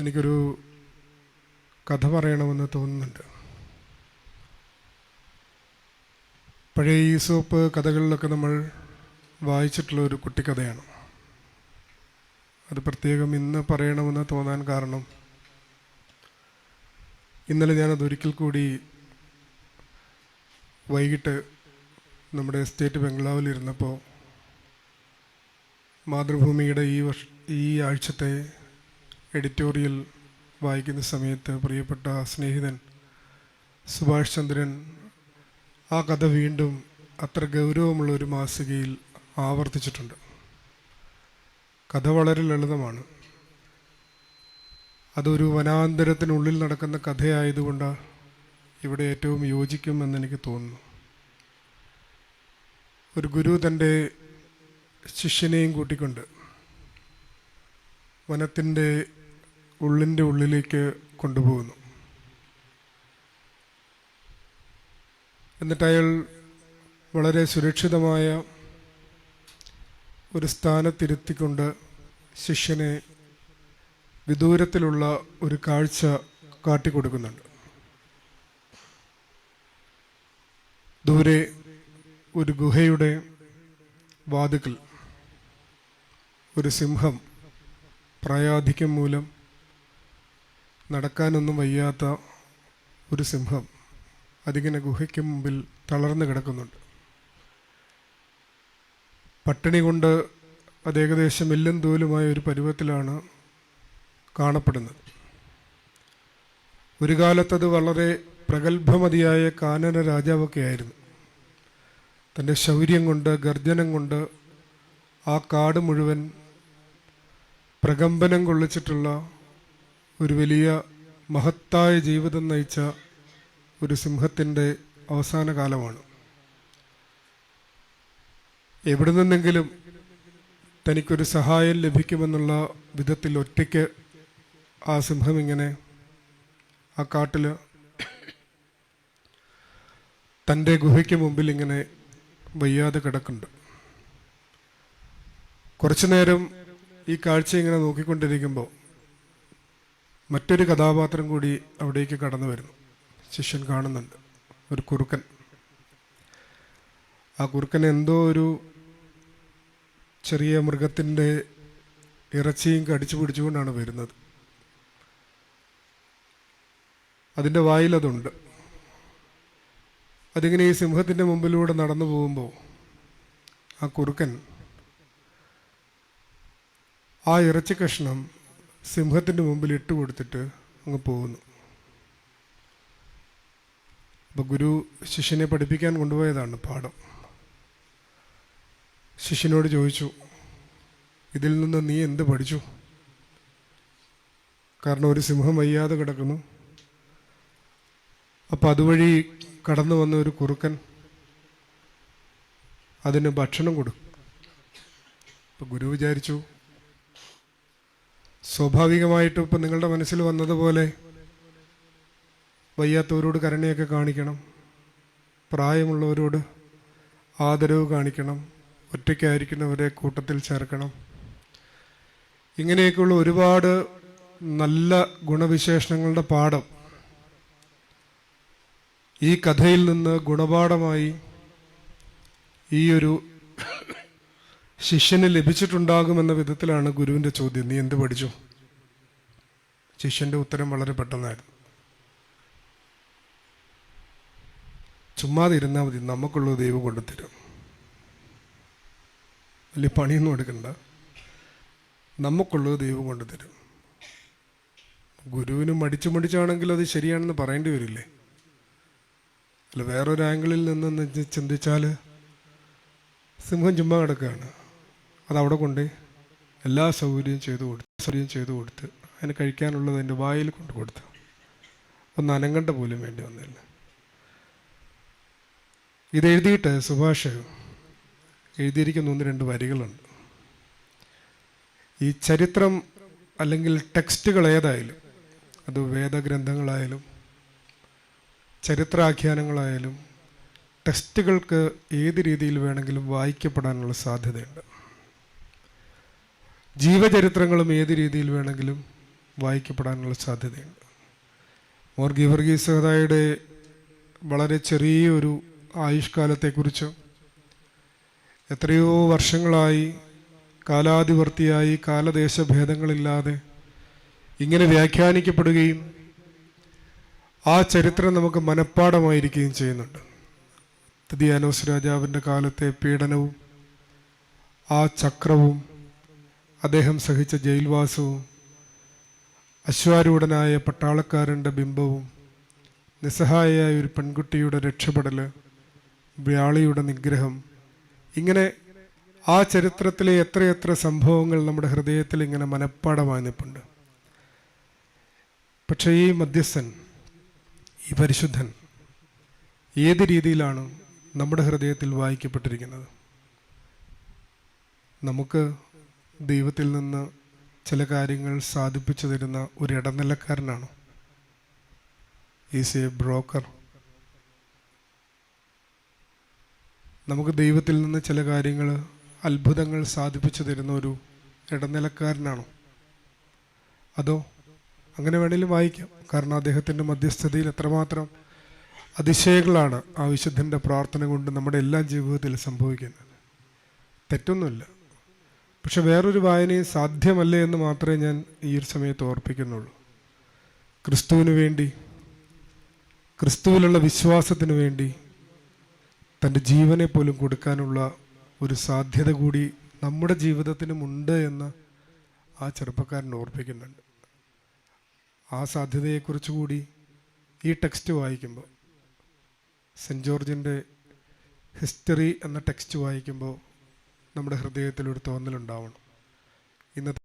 എനിക്കൊരു കഥ പറയണമെന്ന് തോന്നുന്നുണ്ട്. പഴയ ഈസോപ്പ് കഥകളിലൊക്കെ നമ്മൾ വായിച്ചിട്ടുള്ള ഒരു കുട്ടിക്കഥയാണ്. അത് പ്രത്യേകം ഇന്ന് പറയണമെന്ന് തോന്നാൻ കാരണം ഇന്നലെ ഞാനത് ഒരിക്കൽ കൂടി വൈകിട്ട് നമ്മുടെ എസ്റ്റേറ്റ് ബംഗ്ലാവിലിരുന്നപ്പോൾ മാതൃഭൂമിയുടെ ഈ വർഷ ഈ ആഴ്ചത്തെ എഡിറ്റോറിയൽ വായിക്കുന്ന സമയത്ത് പ്രിയപ്പെട്ട സ്നേഹിതൻ സുഭാഷ് ചന്ദ്രൻ ആ കഥ വീണ്ടും അത്ര ഗൗരവമുള്ള ഒരു മാസികയിൽ ആവർത്തിച്ചിട്ടുണ്ട്. കഥ വളരെ ലളിതമാണ്. അതൊരു വനാന്തരത്തിനുള്ളിൽ നടക്കുന്ന കഥയായതുകൊണ്ട് ഇവിടെ ഏറ്റവും യോജിക്കുമെന്ന് എനിക്ക് തോന്നുന്നു. ഒരു ഗുരു തന്റെ ശിഷ്യനെയും കൂട്ടിക്കൊണ്ട് വനത്തിന്റെ ഉള്ളിന്റെ ഉള്ളിലേക്ക് കൊണ്ടുപോകുന്നു. എന്നിട്ട് അയാൾ വളരെ സുരക്ഷിതമായ ഒരു സ്ഥാനത്തിരുത്തിക്കൊണ്ട് ശിഷ്യനെ വിദൂരത്തിലുള്ള ഒരു കാഴ്ച കാട്ടിക്കൊടുക്കുന്നുണ്ട്. ദൂരെ ഒരു ഗുഹയുടെ വാതുക്കൽ ഒരു സിംഹം പ്രായാധിക്യം മൂലം നടക്കാനൊന്നും വയ്യാത്ത ഒരു സിംഹം അതിങ്ങനെ ഗുഹയ്ക്ക് മുമ്പിൽ തളർന്നു കിടക്കുന്നുണ്ട്. പട്ടിണി കൊണ്ട് അത് ഏകദേശം എല്ലും തോലുമായ ഒരു പരുവത്തിലാണ് കാണപ്പെടുന്നത്. ഒരു കാലത്തത് വളരെ പ്രഗത്ഭമതിയായ കാനന രാജാവൊക്കെ ആയിരുന്നു. തന്റെ ശൗര്യം കൊണ്ട് ഗർജനം കൊണ്ട് ആ കാട് മുഴുവൻ പ്രകമ്പനം കൊള്ളിച്ചിട്ടുള്ള ഒരു വലിയ മഹത്തായ ജീവിതം നയിച്ച ഒരു സിംഹത്തിന്റെ അവസാന കാലമാണ്. എവിടെ നിന്നെങ്കിലും തനിക്കൊരു സഹായം ലഭിക്കുമെന്നുള്ള വിധത്തിൽ ഒറ്റയ്ക്ക് ആ സിംഹം ഇങ്ങനെ ആ കാട്ടിൽ തന്റെ ഗുഹയ്ക്ക് മുമ്പിൽ ഇങ്ങനെ വയ്യാതെ കിടക്കുന്നുണ്ട്. കുറച്ചു നേരം ഈ കാഴ്ച ഇങ്ങനെ നോക്കിക്കൊണ്ടിരിക്കുമ്പോൾ മറ്റൊരു കഥാപാത്രം കൂടി അവിടേക്ക് കടന്നു വരുന്നു. ശിഷ്യൻ കാണുന്നുണ്ട്. ഒരു കുറുക്കൻ. ആ കുറുക്കൻ എന്തോ ഒരു ചെറിയ മൃഗത്തിന്റെ ഇറച്ചിയും കടിച്ചു പിടിച്ചുകൊണ്ടാണ് വരുന്നത്. അതിന്റെ വായിൽ അതുണ്ട്. അതിങ്ങനെ ഈ സിംഹത്തിന്റെ മുമ്പിലൂടെ നടന്നു പോകുമ്പോൾ ആ കുറുക്കൻ ആ ഇറച്ചി കഷ്ണം സിംഹത്തിന്റെ മുമ്പിൽ ഇട്ട് കൊടുത്തിട്ട് അങ്ങ് പോകുന്നു. അപ്പോൾ ഗുരു ശിഷ്യനെ പഠിപ്പിക്കാൻ കൊണ്ടുപോയതാണ് പാഠം. ശിഷ്യനോട് ചോദിച്ചു ഇതിൽ നിന്ന് നീ എന്ത് പഠിച്ചു? കാരണം ഒരു സിംഹം വയ്യാതെ കിടക്കുന്നു. അപ്പോൾ അതുവഴി കടന്നു വന്ന ഒരു കുറുക്കൻ അതിന് ഭക്ഷണം കൊടുക്കും അപ്പം ഗുരു വിചാരിച്ചു സ്വാഭാവികമായിട്ടും ഇപ്പം നിങ്ങളുടെ മനസ്സിൽ വന്നതുപോലെ വയ്യാത്തവരോട് കരുണയൊക്കെ കാണിക്കണം. പ്രായമുള്ളവരോട് ആദരവ് കാണിക്കണം. ഒറ്റയ്ക്കായിരിക്കുന്നവരെ കൂട്ടത്തിൽ ചേർക്കണം. ഇങ്ങനെയൊക്കെയുള്ള ഒരുപാട് നല്ല ഗുണവിശേഷണങ്ങളുടെ പാഠം ഈ കഥയിൽ നിന്ന് ഗുണപാഠമായി ഈ ഒരു ശിഷ്യന് ലഭിച്ചിട്ടുണ്ടാകുമെന്ന വിധത്തിലാണ് ഗുരുവിന്റെ ചോദ്യം. നീ എന്ത് പഠിച്ചു? ശിഷ്യന്റെ ഉത്തരം വളരെ പെട്ടെന്നായിരുന്നു. ചുമ്മാതെ ഇരുന്നാൽ മതി. നമുക്കുള്ളത് ദൈവം കൊണ്ടുത്തരും വലിയ പണിയൊന്നും എടുക്കണ്ട. നമുക്കുള്ളത് ദൈവം കൊണ്ടുതരും. ഗുരുവിന് മടിച്ചു മടിച്ചാണെങ്കിൽ അത് ശരിയാണെന്ന് പറയേണ്ടി വരില്ലേ? അല്ല വേറൊരു ആംഗിളിൽ നിന്ന് ചിന്തിച്ചാൽ സിംഹം ചുമ്മാ കിടക്കുകയാണ് അതവിടെ കൊണ്ട് എല്ലാ സൗകര്യവും ചെയ്തു കൊടുത്ത് സൗകര്യം ചെയ്തു കൊടുത്ത് അതിന് കഴിക്കാനുള്ളത് അതിന്റെ വായിൽ കൊണ്ട് കൊടുത്തു. ഒന്ന് അനങ്ങണ്ട പോലും വേണ്ടി വന്നില്ല. ഇതെഴുതിയിട്ട് സുഭാഷ് എഴുതിയിരിക്കുന്ന ഒന്ന് രണ്ട് വരികളുണ്ട്. ഈ ചരിത്രം അല്ലെങ്കിൽ ടെക്സ്റ്റുകൾ ഏതായാലും അത് വേദഗ്രന്ഥങ്ങളായാലും ചരിത്രാഖ്യാനങ്ങളായാലും ടെക്സ്റ്റുകൾക്ക് ഏത് രീതിയിൽ വേണമെങ്കിലും വായിക്കപ്പെടാനുള്ള സാധ്യതയുണ്ട്. ജീവചരിത്രങ്ങളും ഏത് രീതിയിൽ വേണമെങ്കിലും വായിക്കപ്പെടാനുള്ള സാധ്യതയുണ്ട്. മോർ വർഗീസ് സഹതായുടെ വളരെ ചെറിയൊരു ആയുഷ്കാലത്തെക്കുറിച്ചും എത്രയോ വർഷങ്ങളായി കാലാതിവർത്തിയായി കാലദേശഭേദങ്ങളില്ലാതെ ഇങ്ങനെ വ്യാഖ്യാനിക്കപ്പെടുകയും ആ ചരിത്രം നമുക്ക് മനഃപ്പാടമായിരിക്കുകയും ചെയ്യുന്നുണ്ട്. തിദിയാനോസ് രാജാവിന്റെ കാലത്തെ പീഡനവും ആ ചക്രവും അദ്ദേഹം സഹിച്ച ജയിൽവാസവും അശ്വാരൂഢനായ പട്ടാളക്കാരന്റെ ബിംബവും നിസ്സഹായയായ ഒരു പെൺകുട്ടിയുടെ രക്ഷപ്പെടൽ വ്യാളിയുടെ നിഗ്രഹം ഇങ്ങനെ ആ ചരിത്രത്തിലെ എത്രയെത്ര സംഭവങ്ങൾ നമ്മുടെ ഹൃദയത്തിൽ ഇങ്ങനെ മനഃപ്പാടമായി പക്ഷേ ഈ മധ്യസ്ഥൻ ഈ പരിശുദ്ധൻ ഏത് രീതിയിലാണ് നമ്മുടെ ഹൃദയത്തിൽ വായിക്കപ്പെട്ടിരിക്കുന്നത്? നമുക്ക് ദൈവത്തിൽ നിന്ന് ചില കാര്യങ്ങൾ സാധിപ്പിച്ചു തരുന്ന ഒരു ഇടനിലക്കാരനാണോ. Is A broker. നമുക്ക് ദൈവത്തിൽ നിന്ന് ചില കാര്യങ്ങൾ അത്ഭുതങ്ങൾ സാധിപ്പിച്ചു തരുന്ന ഒരു ഇടനിലക്കാരനാണോ. അതോ അങ്ങനെ വേണേലും വായിക്കാം. കാരണം അദ്ദേഹത്തിന്റെ മധ്യസ്ഥതയിൽ എത്രമാത്രം അതിശയങ്ങളാണ് ആ വിശുദ്ധന്റെ പ്രാർത്ഥന കൊണ്ട് നമ്മുടെ എല്ലാ ജീവിതത്തിൽ സംഭവിക്കുന്നത്. തെറ്റൊന്നുമില്ല. പക്ഷെ വേറൊരു വായനയും സാധ്യമല്ലേ എന്ന് മാത്രമേ ഞാൻ ഈ ഒരു സമയത്ത് ഓർപ്പിക്കുന്നുള്ളൂ. ക്രിസ്തുവിന് വേണ്ടി ക്രിസ്തുവിലുള്ള വിശ്വാസത്തിന് വേണ്ടി തന്റെ ജീവനെ പോലും കൊടുക്കാനുള്ള ഒരു സാധ്യത കൂടി നമ്മുടെ ജീവിതത്തിനുമുണ്ട് എന്ന് ആ ചെറുപ്പക്കാരൻ ഓർപ്പിക്കുന്നുണ്ട്. ആ സാധ്യതയെക്കുറിച്ച് കൂടി ഈ ടെക്സ്റ്റ് വായിക്കുമ്പോൾ സെന്റ് ജോർജിന്റെ ഹിസ്റ്ററി എന്ന ടെക്സ്റ്റ് വായിക്കുമ്പോൾ നമ്മുടെ ഹൃദയത്തിലൊരു തോന്നലുണ്ടാവണം. ഇന്നത്തെ